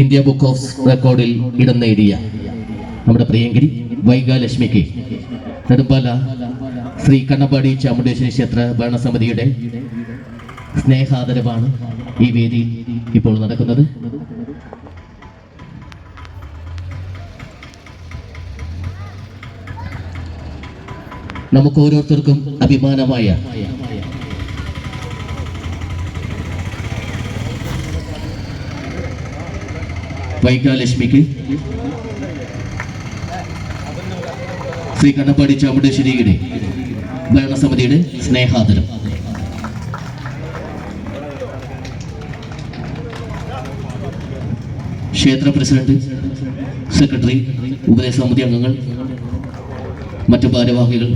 India book of റെക്കോർഡിൽ ഇടം നേടിയ നമ്മുടെ പ്രിയങ്കരി വൈകാലക്ഷ്മിക്ക് നെടുമ്പാല ശ്രീ കണ്ണപ്പാടി ചാമുണ്ടേശ്വരി ക്ഷേത്ര ഭരണസമിതിയുടെ സ്നേഹാദരവാണ് ഈ വേദി ഇപ്പോൾ നടക്കുന്നത്. നമുക്ക് ഓരോരുത്തർക്കും അഭിമാനമായ വൈകാലക്ഷ്മിക്ക് ശ്രീ കണ്ണപ്പാടി ചാമുണ്ടേശ്വരിയുടെ ഭരണസമിതിയുടെ സ്നേഹാദരം. ക്ഷേത്ര പ്രസിഡന്റ് സെക്രട്ടറി ഉപദേശ സമിതി അംഗങ്ങൾ മറ്റു ഭാരവാഹികൾ